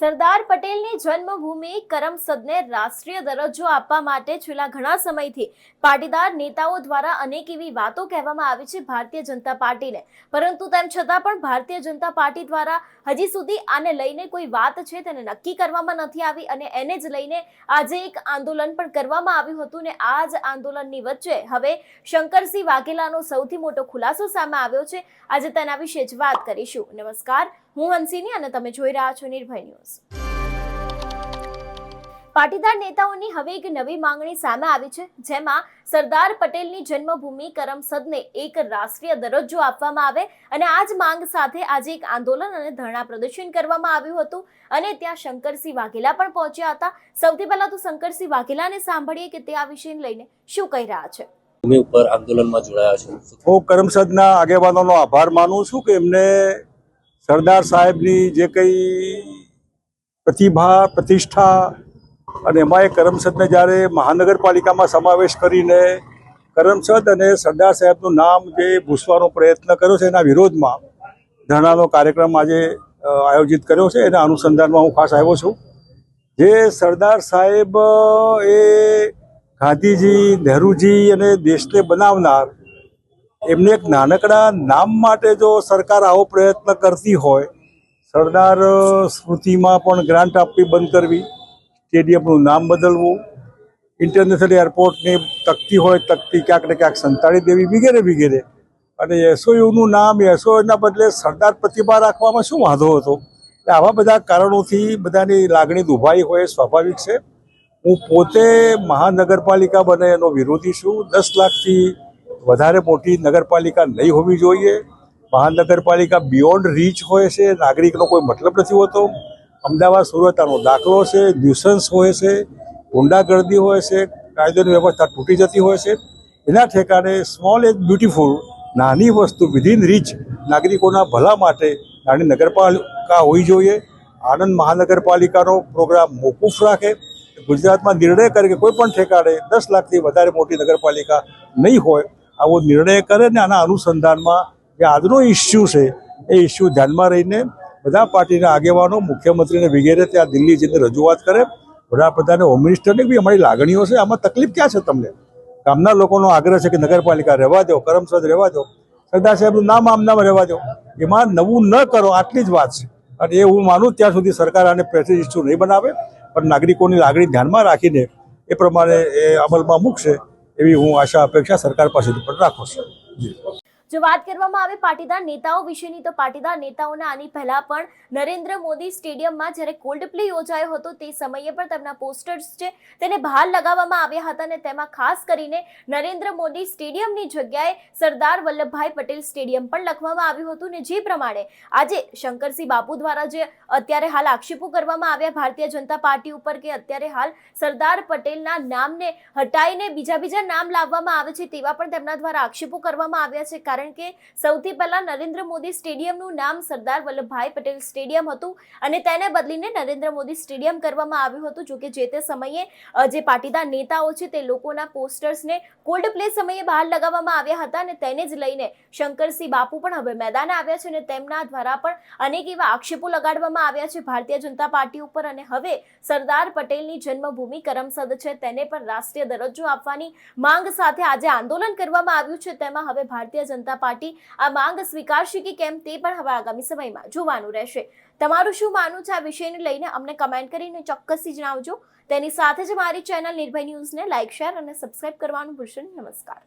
સરદાર પટેલની જન્મભૂમિ કરમસદને રાષ્ટ્રીય દરજ્જો આપવા માટે છેલ્લા ઘણા સમયથી પાટીદાર નેતાઓ દ્વારા અનેક એવી વાતો કહેવામાં આવી છે ભારતીય જનતા પાર્ટીને. પરંતુ તેમ છતાં પણ ભારતીય જનતા પાર્ટી દ્વારા હજી સુધી આને લઈને કોઈ વાત છે તેને નક્કી કરવામાં નથી આવી અને એને જ લઈને આજે એક આંદોલન પણ કરવામાં આવ્યું હતું ને આ જ આંદોલનની વચ્ચે હવે શંકરસિંહ વાઘેલાનો સૌથી મોટો ખુલાસો સામે આવ્યો છે. આજે તેના વિશે જ વાત કરીશું. નમસ્કાર. હું હંસિની અને તમે જોઈ રહ્યા છો નિર્ભય ન્યૂઝ. પાટીદાર નેતાઓની હવે એક નવી માંગણી સામે આવી છે જેમાં સરદાર પટેલની જન્મભૂમિ કરમસદને એક રાષ્ટ્રીય દરજ્જો આપવામાં આવે અને આ જ માંગ સાથે આજે એક આંદોલન અને ધરણા પ્રદર્શન કરવામાં આવ્યું હતું અને ત્યાં શંકરસિંહ વાઘેલા પણ પહોંચ્યા હતા. સૌથી પહેલા તો શંકરસિંહ વાઘેલાને સાંભળીએ કે તે આ વિષયને લઈને શું કહી રહ્યા છે? ભૂમિ ઉપર આંદોલનમાં જોડાયા છે. હું કરમસદના આગેવાનોનો આભાર માનું છું કે એમને સરદાર સાહેબની જે કંઈ પ્રતિભા, પ્રતિષ્ઠા અને એમાં એ કરમસદને જ્યારે મહાનગરપાલિકામાં સમાવેશ કરીને કરમસદ અને સરદાર સાહેબનું નામ જે ભૂસવાનો પ્રયત્ન કર્યો છે એના વિરોધમાં ધરણાનો કાર્યક્રમ આજે આયોજિત કર્યો છે. એના અનુસંધાનમાં હું ખાસ આવ્યો છું. જે સરદાર સાહેબ એ ગાંધીજી, નહેરુજી અને દેશને બનાવનાર એમને એક નાનકડા નામ માટે જો સરકાર આવો પ્રયત્ન કરતી હોય, સરદાર સ્મૃતિમાં પણ ગ્રાન્ટ આપવી બંધ કરવી, સ્ટેડિયમનું નામ બદલવું, ઇન્ટરનેશનલ એરપોર્ટની તકતી હોય, તકતી ક્યાંક ને ક્યાંક સંતાડી દેવી, વગેરે વગેરે. અને એસઓયુનું નામ, એસઓયુના બદલે સરદાર પ્રતિભા રાખવામાં શું વાંધો હતો? એટલે આવા બધા કારણોથી બધાની લાગણી દુભાઈ હોય, સ્વાભાવિક છે. હું પોતે મહાનગરપાલિકા બને એનો વિરોધી છું. દસ લાખથી વધારે મોટી નગરપાલિકા નહીં હોવી જોઈએ. મહાનગરપાલિકા બિયોન્ડ રીચ હોય છે. નાગરિકનો કોઈ મતલબ નથી હોતો. અમદાવાદ સુરત આનો દાખલો છે. ન્યુસન્સ હોય છે. ગુંડાગર્દી હોય છે. કાયદાની વ્યવસ્થા તૂટી જતી હોય છે. એના ઠેકાણે સ્મોલ એન્ડ બ્યુટીફુલ નાની વસ્તુ વિધિન રીચ નાગરિકોના ભલા માટે નાની નગરપાલિકા હોવી જોઈએ. આણંદ મહાનગરપાલિકાનો પ્રોગ્રામ મોકૂફ રાખે. ગુજરાતમાં નિર્ણય કરે કે કોઈ પણ ઠેકાણે દસ લાખથી વધારે મોટી નગરપાલિકા નહીં હોય આવો નિર્ણય કરે ને આના અનુસંધાનમાં જે આજનો ઇસ્યુ છે, એ ઇસ્યુ ધ્યાનમાં રહીને બધા પાર્ટીના આગેવાનો મુખ્યમંત્રીને વગેરે ત્યાં દિલ્હી જઈને રજૂઆત કરે. વડાપ્રધાને હોમ મિનિસ્ટરને બી અમારી લાગણીઓ છે, આમાં તકલીફ ક્યાં છે તમને? ગામના લોકોનો આગ્રહ છે કે નગરપાલિકા રહેવા દો, કરમસદ રહેવા દો, સરદાર સાહેબનું નામ આમનામ રહેવા દો. એમાં નવું ન કરો, આટલી જ વાત છે. અને એ હું માનું ત્યાં સુધી સરકાર આને પ્રેસિડ ઇસ્યુ નહીં બનાવે, પણ નાગરિકોની લાગણી ધ્યાનમાં રાખીને એ પ્રમાણે એ અમલમાં મૂકશે. એવી હું આશા અપેક્ષા સરકાર પાસેથી પણ રાખું છું. જી. જો વાત કરવામાં આવે પાટીદાર નેતાઓ વિશેની, તો પાટીદાર નેતાઓના આની પહેલા પણ નરેન્દ્ર મોદી સ્ટેડિયમમાં જ્યારે કોલ્ડ પ્લે યોજાયો હતો, તે સમયે પણ તેમના પોસ્ટર્સ છે, તેને બહાર લગાવવામાં આવ્યા હતા અને તેમાં ખાસ કરીને નરેન્દ્ર મોદી સ્ટેડિયમની જગ્યાએ સરદાર વલ્લભભાઈ પટેલ સ્ટેડિયમ પણ લખવામાં આવ્યું હતું ને જે પ્રમાણે આજે શંકરસિંહ બાપુ દ્વારા જે અત્યારે હાલ આક્ષેપો કરવામાં આવ્યા ભારતીય જનતા પાર્ટી ઉપર કે અત્યારે હાલ સરદાર પટેલના નામને હટાઈને બીજા બીજા નામ લાવવામાં આવે છે, તેવા પણ તેમના દ્વારા આક્ષેપો કરવામાં આવ્યા છે. કારણ કે સૌથી પહેલા નરેન્દ્ર મોદી સ્ટેડિયમનું નામ સરદાર વલ્લભભાઈ પટેલ સ્ટેડિયમ હતું અને તેને બદલીને નરેન્દ્ર મોદી સ્ટેડિયમ કરવામાં આવ્યું હતું. જોકે જે તે સમયે જે પાટીદાર નેતાઓ છે તે લોકોના પોસ્ટર્સને કોલ્ડ પ્લે સમયે બહાર લગાવવામાં આવ્યા હતા અને તેને જ લઈને શંકરસિંહ બાપુ પણ હવે મેદાને આવ્યા છે અને તેમના દ્વારા પણ અનેક એવા આક્ષેપો લગાડવામાં આવ્યા છે ભારતીય જનતા પાર્ટી ઉપર. અને હવે સરદાર પટેલની જન્મભૂમિ કરમસદ છે તેને પણ રાષ્ટ્રીય દરજ્જો આપવાની માંગ સાથે આજે આંદોલન કરવામાં આવ્યું છે. તેમાં હવે ભારતીય જનતા પાર્ટી આ માંગ સ્વીકારશે કે કેમ તે પણ હવે આગામી સમયમાં જોવાનું રહેશે. તમારું શું માનવું છે આ વિષયને લઈને અમને કમેન્ટ કરીને ચોક્કસથી જણાવજો. તેની સાથે જ મારી ચેનલ નિર્ભય ન્યૂઝને લાઇક શેર અને સબસ્ક્રાઇબ કરવાનું ભૂલશો નમસ્કાર.